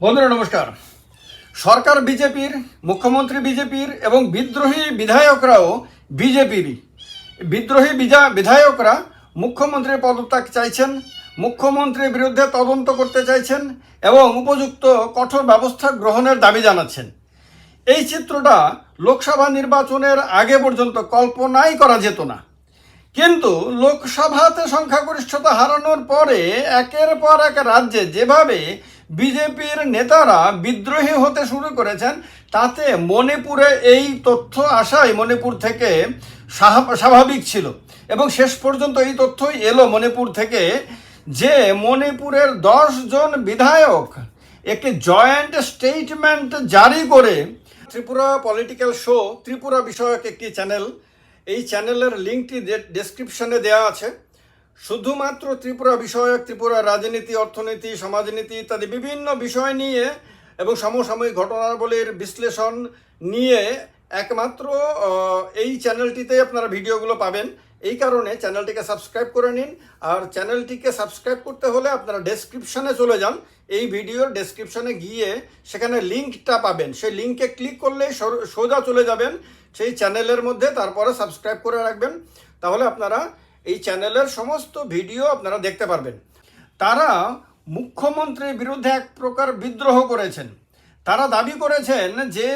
বন্ধুরা, নমস্কার। সরকার বিজেপির, মুখ্যমন্ত্রী বিজেপির এবং বিদ্রোহী বিধায়করাও বিজেপিরই বিদ্রোহী বিজা- বিধায়করা মুখ্যমন্ত্রীর পদত্যাগ চাইছেন, মুখ্যমন্ত্রীর বিরুদ্ধে তদন্ত করতে চাইছেন এবং উপযুক্ত কঠোর ব্যবস্থা গ্রহণের দাবি জানাচ্ছেন। এই চিত্রটা লোকসভা নির্বাচনের আগে পর্যন্ত কল্পনাই করা যেত না। কিন্তু লোকসভাতে সংখ্যাগরিষ্ঠতা হারানোর পরে একের পর এক রাজ্যে যেভাবে বিজেপির নেতারা বিদ্রোহী হতে শুরু করেছেন। তাতে মণিপুরে এই তথ্য আসাই মণিপুর থেকে স্বাভা- স্বাভাবিক ছিল। এবং শেষ পর্যন্ত এই তথ্যই এলো মণিপুর থেকে যে মণিপুরের দশ জন বিধায়ক একটি জয়েন্ট স্টেটমেন্ট জারি করে ত্রিপুরা পলিটিক্যাল শো, ত্রিপুরা বিষয়ক একটি চ্যানেল। এই চ্যানেলের লিঙ্কটি ডেসক্রিপশনে দেওয়া আছে। শুধুমাত্র ত্রিপুরা বিষয়ক, ত্রিপুরা রাজনীতি, অর্থনীতি, সমাজনীতি ইত্যাদি বিভিন্ন বিষয় নিয়ে এবং সমসাময়িক ঘটনাবলীর বিশ্লেষণ নিয়ে একমাত্র এই চ্যানেলটিতে আপনারা ভিডিওগুলো পাবেন। এই কারণে চ্যানেলটিকে সাবস্ক্রাইব করে নিন। আর চ্যানেলটিকে সাবস্ক্রাইব করতে হলে আপনারা ডেসক্রিপশানে চলে যান। এই ভিডিওর ডেসক্রিপশানে গিয়ে সেখানে লিঙ্কটা পাবেন। সেই লিঙ্কে ক্লিক করলেই সর- সোজা চলে যাবেন। সেই চ্যানেলের মধ্যে তারপরে সাবস্ক্রাইব করে রাখবেন। তাহলে আপনারা এই চ্যানেলের সমস্ত ভিডিও আপনারা দেখতে পারবেন। তারা মুখ্যমন্ত্রীর বিরুদ্ধে এক প্রকার বিদ্রোহ করেছেন। তারা দাবি করেছেন যে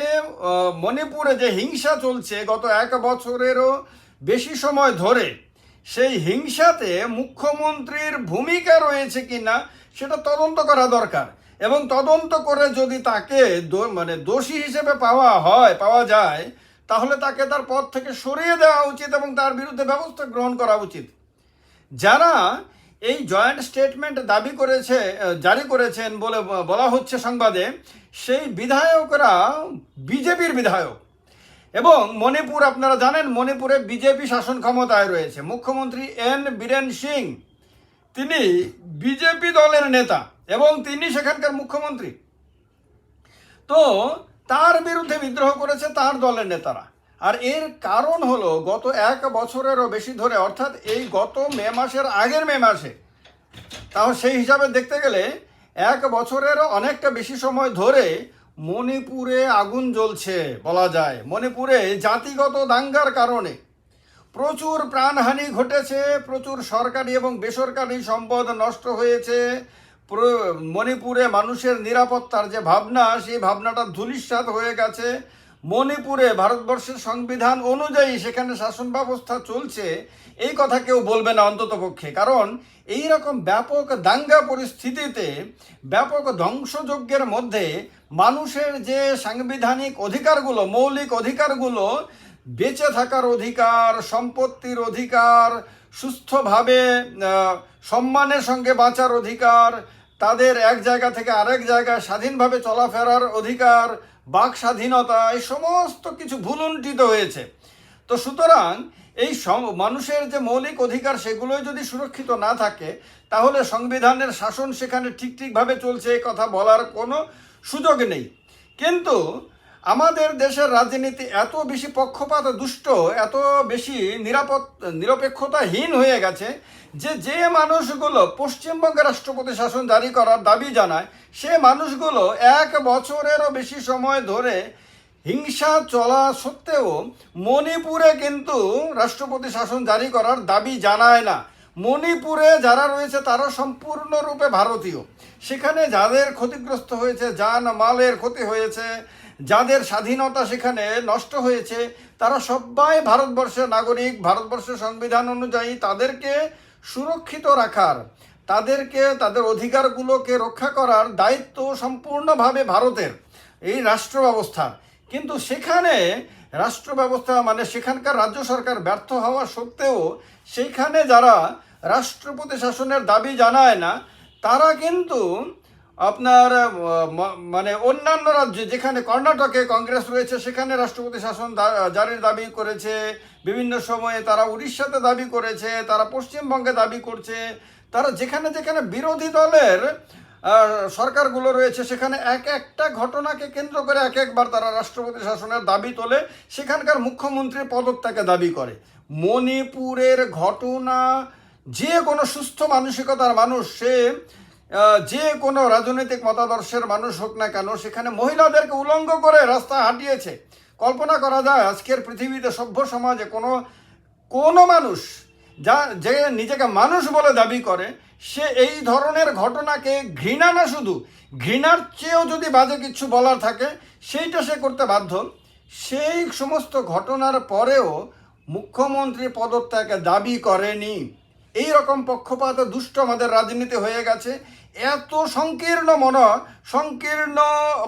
মণিপুরে যে হিংসা চলছে গত এক বছরেরও বেশি সময় ধরে, সেই হিংসাতে মুখ্যমন্ত্রীর ভূমিকা রয়েছে কি না সেটা তদন্ত করা দরকার এবং তদন্ত করে যদি তাকে মানে দোষী হিসেবে পাওয়া হয়, পাওয়া যায় তাহলে তাকে তার পদ থেকে সরিয়ে দেওয়া উচিত এবং তার বিরুদ্ধে ব্যবস্থা গ্রহণ করা উচিত। যারা এই জয়েন্ট স্টেটমেন্ট দাবি করেছে জারি করেছেন বলে বলা হচ্ছে সংবাদে, সেই বিধায়করা বিজেপির বিধায়ক। এবং মণিপুর, আপনারা জানেন, মণিপুরে বিজেপি শাসন ক্ষমতায় রয়েছে। মুখ্যমন্ত্রী এন বীরেন সিং, তিনি বিজেপি দলের নেতা এবং তিনি সেখানকার মুখ্যমন্ত্রী। তো তার বিরুদ্ধে বিদ্রোহ করেছে তার দলের নেতারা। আর এর কারণ হলো, গত এক বছরেরও বেশি ধরে, অর্থাৎ এই গত মে মাসের আগের মে মাসে, তাও সেই হিসাবে দেখতে গেলে, এক বছরেরও অনেকটা বেশি সময় ধরে মণিপুরে আগুন জ্বলছে বলা যায়। মণিপুরে জাতিগত দাঙ্গার কারণে প্রচুর প্রাণহানি ঘটেছে, প্রচুর সরকারি এবং বেসরকারি সম্পদ নষ্ট হয়েছে মণিপুরে মানুষের নিরাপত্তার যে ভাবনা, সেই ভাবনাটা ধূলিসাৎ হয়ে গেছে। মণিপুরে ভারতবর্ষের সংবিধান অনুযায়ী সেখানে শাসন ব্যবস্থা চলছে, এই কথা কেউ বলবে না অন্তত পক্ষে। কারণ এই রকম ব্যাপক দাঙ্গা পরিস্থিতিতে, ব্যাপক ধ্বংসযজ্ঞের মধ্যে মানুষের যে সাংবিধানিক অধিকারগুলো, মৌলিক অধিকারগুলো, বেঁচে থাকার অধিকার, সম্পত্তির অধিকার, সুস্থভাবে সম্মানের সঙ্গে বাঁচার অধিকার তাদের এক জায়গা থেকে আরেক জায়গায় স্বাধীনভাবে চলাফেরার অধিকার, বাক স্বাধীনতা, এই সমস্ত কিছু ভুলুণ্ঠিত হয়েছে। তো সুতরাং এই মানুষের যে মৌলিক অধিকার সেগুলোই যদি সুরক্ষিত না থাকে, তাহলে সংবিধানের শাসন সেখানে ঠিক ঠিকভাবে চলছে কথা বলার কোনো সুযোগ নেই। কিন্তু আমাদের দেশের রাজনীতি এত বেশি পক্ষপাত দুষ্ট, এত বেশি নিরাপদ, নিরপেক্ষতাহীন হয়ে গেছে যে যে মানুষগুলো পশ্চিমবঙ্গে রাষ্ট্রপতি শাসন জারি করার দাবি জানায়, সে মানুষগুলো এক বছরেরও বেশি সময় ধরে হিংসা চলা সত্ত্বেও মণিপুরে কিন্তু রাষ্ট্রপতি শাসন জারি করার দাবি জানায় না। মণিপুরে যারা রয়েছে তারা সম্পূর্ণরূপে ভারতীয়। সেখানে যাদের ক্ষতিগ্রস্ত হয়েছে যান মালের ক্ষতি হয়েছে যাদের স্বাধীনতা সেখানে নষ্ট হয়েছে, তারা সবাই ভারতবর্ষের নাগরিক, ভারতবর্ষের সংবিধান অনুযায়ী তাদেরকে সুরক্ষিত রাখার, তাদেরকে, তাদের অধিকারগুলোকে রক্ষা করার দায়িত্ব সম্পূর্ণভাবে ভারতের এই রাষ্ট্র ব্যবস্থার কিন্তু সেখানে রাষ্ট্র ব্যবস্থা মানে সেখানকার রাজ্য সরকার ব্যর্থ হওয়া সত্ত্বেও সেইখানে যারা রাষ্ট্রপতি শাসনের দাবি জানায় না, তারা কিন্তু আপনার মানে অন্যান্য রাজ্যে, যেখানে কর্ণাটকে কংগ্রেস রয়েছে, সেখানে রাষ্ট্রপতি শাসন জারির দাবি করেছে। বিভিন্ন সময়ে তারা উড়িষ্যাতে দাবি করেছে, তারা পশ্চিমবঙ্গে দাবি করছে। তারা যেখানে যেখানে বিরোধী দলের সরকারগুলো রয়েছে, সেখানে এক একটা ঘটনাকে কেন্দ্র করে এক একবার তারা রাষ্ট্রপতি শাসনের দাবি তোলে। সেখানকার মুখ্যমন্ত্রী পদত্যাগে দাবি করে। মণিপুরের ঘটনা, যে কোনো সুস্থ মানসিকতার মানুষ সে যে কোনো রাজনৈতিক মতাদর্শের মানুষ হোক না কেন, সেখানে মহিলাদেরকে উলঙ্গ করে রাস্তা হাঁটিয়েছে। কল্পনা করা যায় আজকের পৃথিবীতে সভ্য সমাজে কোনো কোনো মানুষ যা, যে নিজেকে মানুষ বলে দাবি করে, সে এই ধরনের ঘটনাকে ঘৃণা না শুধু, ঘৃণার চেয়েও যদি বাজে কিছু বলার থাকে, সেইটা সে করতে বাধ্য। সেই সমস্ত ঘটনার পরেও মুখ্যমন্ত্রী পদত্যাগে দাবি করেনি। এই রকম পক্ষপাত দুষ্ট আমাদের রাজনীতি হয়ে গেছে। এত সংকীর্ণ মন, সংকীর্ণ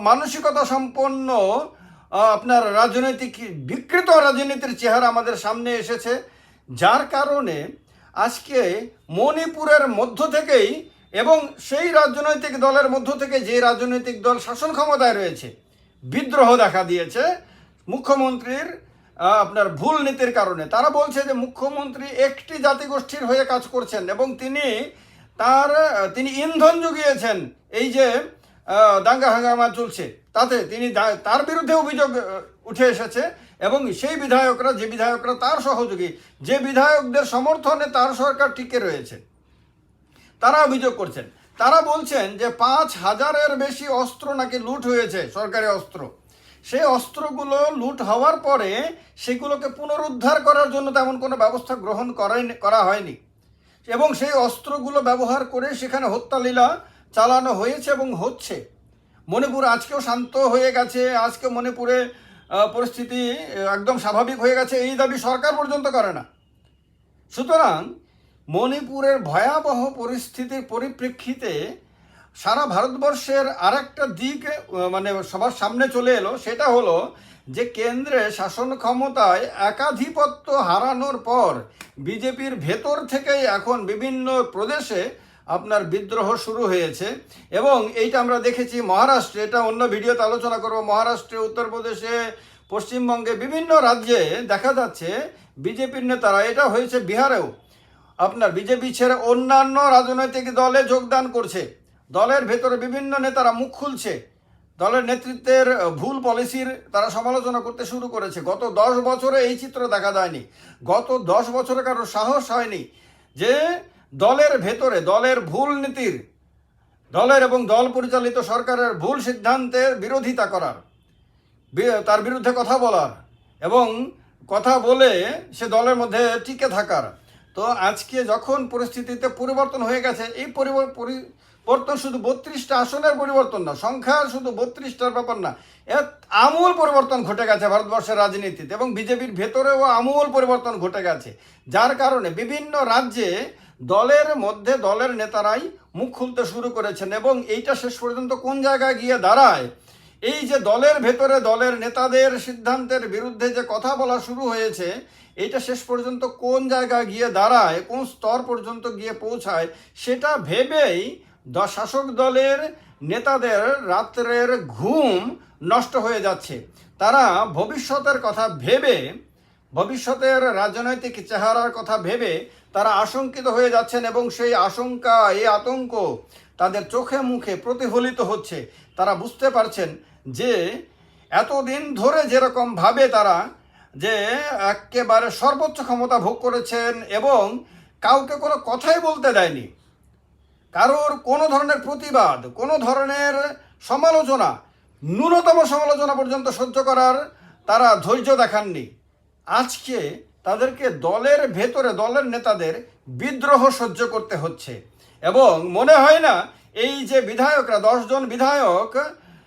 মানসিকতা সম্পন্ন আপনার রাজনৈতিক, বিকৃত রাজনীতির চেহারা আমাদের সামনে এসেছে। যার কারণে আজকে মণিপুরের মধ্য থেকেই এবং সেই রাজনৈতিক দলের মধ্য থেকে যে রাজনৈতিক দল শাসন ক্ষমতায় রয়েছে, বিদ্রোহ দেখা দিয়েছে মুখ্যমন্ত্রীর আপনার ভুল নীতির কারণে। তারা বলছে যে মুখ্যমন্ত্রী একটি জাতিগোষ্ঠীর হয়ে কাজ করছেন এবং তিনি তার তিনি ইন্ধন জুগিয়েছেন। এই যে দাঙ্গা হাঙ্গামা চলছে, তাতে তিনি তার বিরুদ্ধে অভিযোগ উঠে এসেছে এবং সেই বিধায়করা, যে বিধায়করা তার সহযোগী, যে বিধায়কদের সমর্থনে তার সরকার টিকে রয়েছে, তারা অভিযোগ করছেন। তারা বলছেন যে পাঁচ হাজারের বেশি অস্ত্র নাকি লুট হয়েছে, সরকারি অস্ত্র। সেই অস্ত্রগুলো লুট হওয়ার পরে সেগুলোকে পুনরুদ্ধার করার জন্য তেমন কোনো ব্যবস্থা গ্রহণ করা হয়নি। এবং সেই অস্ত্রগুলো ব্যবহার করে সেখানে হত্যালীলা চালানো হয়েছে এবং হচ্ছে। মণিপুর আজকেও শান্ত হয়ে গেছে আজকে মণিপুরে পরিস্থিতি একদম স্বাভাবিক হয়ে গেছে, এই দাবি সরকার পর্যন্ত করে না। সুতরাং মণিপুরের ভয়াবহ পরিস্থিতির পরিপ্রেক্ষিতে সারা ভারতবর্ষের আরেকটা দিক মানে সবার সামনে চলে এলো, সেটা হলো যে কেন্দ্রে শাসন ক্ষমতায় একাধিপত্য হারানোর পর বিজেপির ভেতর থেকেই এখন বিভিন্ন প্রদেশে আপনার বিদ্রোহ শুরু হয়েছে। এবং এইটা আমরা দেখেছি মহারাষ্ট্রে, এটা অন্য ভিডিওতে আলোচনা করব। মহারাষ্ট্রে, উত্তরপ্রদেশে, পশ্চিমবঙ্গে বিভিন্ন রাজ্যে দেখা যাচ্ছে বিজেপির নেতারা, এটা হয়েছে বিহারেও, আপনার বিজেপি ছেড়ে অন্যান্য রাজনৈতিক দলে যোগদান করছে। দলের ভেতরে বিভিন্ন নেতারা মুখ খুলছে। দলের নেতৃত্বের ভুল পলিসির তারা সমালোচনা করতে শুরু করেছে। গত দশ বছরে এই চিত্র দেখা যায়নি। গত দশ বছরে কারও সাহস হয়নি যে দলের ভেতরে, দলের ভুল নীতির, দলের এবং দল পরিচালিত সরকারের ভুল সিদ্ধান্তের বিরোধিতা করার তার বিরুদ্ধে কথা বলার এবং কথা বলে সে দলের মধ্যে টিকে থাকার। তো আজকে যখন পরিস্থিতিতে পরিবর্তন হয়ে গেছে, এই পরিবর- পরিবর্তন শুধু বত্রিশটা আসনের পরিবর্তন না সংখ্যার শুধু বত্রিশটার ব্যাপার না, এর আমূল পরিবর্তন ঘটে গেছে ভারতবর্ষের রাজনীতিতে এবং বিজেপির ভেতরেও আমূল পরিবর্তন ঘটে গেছে, যার কারণে বিভিন্ন রাজ্যে দলের মধ্যে দলের নেতারাই মুখ খুলতে শুরু করেছেন এবং এইটা শেষ পর্যন্ত কোন জায়গায় গিয়ে দাঁড়ায়? এই যে দলের ভেতরে দলের নেতাদের সিদ্ধান্তের বিরুদ্ধে যে কথা বলা শুরু হয়েছে এটা শেষ পর্যন্ত কোন জায়গায় গিয়ে দাঁড়ায়, কোন স্তর পর্যন্ত গিয়ে পৌঁছায়, সেটা ভেবেই শাসক দলের নেতাদের রাত্রের ঘুম নষ্ট হয়ে যাচ্ছে। তারা ভবিষ্যতের কথা ভেবে, ভবিষ্যতের রাজনৈতিক চেহারার কথা ভেবে তারা আশঙ্কিত হয়ে যাচ্ছেন এবং সেই আশঙ্কা, এই আতঙ্ক তাদের চোখে মুখে প্রতিফলিত হচ্ছে। তারা বুঝতে পারছেন যে এতদিন ধরে যেরকম ভাবে তারা যে একেবারে সর্বোচ্চ ক্ষমতা ভোগ করেছেন এবং কাউকে কোনো কথাই বলতে দেয়নি কারোর কোনো ধরনের প্রতিবাদ, কোনো ধরনের সমালোচনা, ন্যূনতম সমালোচনা পর্যন্ত সহ্য করার তারা ধৈর্য দেখাননি। আজকে তাদেরকে দলের ভেতরে, দলের নেতাদের বিদ্রোহ সহ্য করতে হচ্ছে। এবং মনে হয় না, এই যে বিধায়করা দশজন বিধায়ক,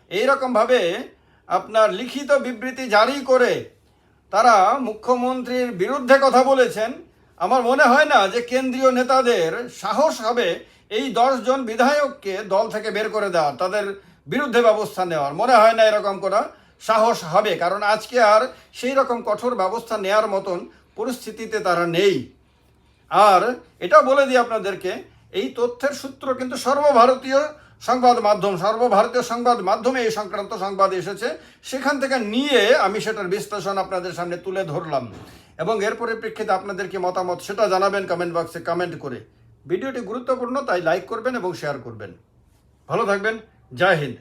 এইরকমভাবে আপনার লিখিত বিবৃতি জারি করে তারা মুখ্যমন্ত্রীর বিরুদ্ধে কথা বলেছেন। আমার মনে হয় না যে কেন্দ্রীয় নেতাদের সাহস হবে এই দশজন বিধায়ককে দল থেকে বের করে দেওয়ার, তাদের বিরুদ্ধে ব্যবস্থা নেওয়ার। মনে হয় না এরকম করা সাহস হবে, কারণ আজকে আর সেই রকম কঠোর ব্যবস্থা নেওয়ার মতন পরিস্থিতিতে তারা নেই। আর এটা বলে দিই আপনাদেরকে, এই তথ্যের সূত্র কিন্তু সর্বভারতীয় সংবাদ মাধ্যম, সর্বভারতীয় সংবাদ মাধ্যমে এই সংক্রান্ত সংবাদ এসেছে। সেখান থেকে নিয়ে আমি সেটার বিশ্লেষণ আপনাদের সামনে তুলে ধরলাম। এবং এর পরিপ্রেক্ষিতে আপনাদের কি মতামত সেটা জানাবেন কমেন্ট বক্সে কমেন্ট করে। ভিডিওটি গুরুত্বপূর্ণ, তাই লাইক করবেন এবং শেয়ার করবেন। ভালো থাকবেন। জয় হিন্দ।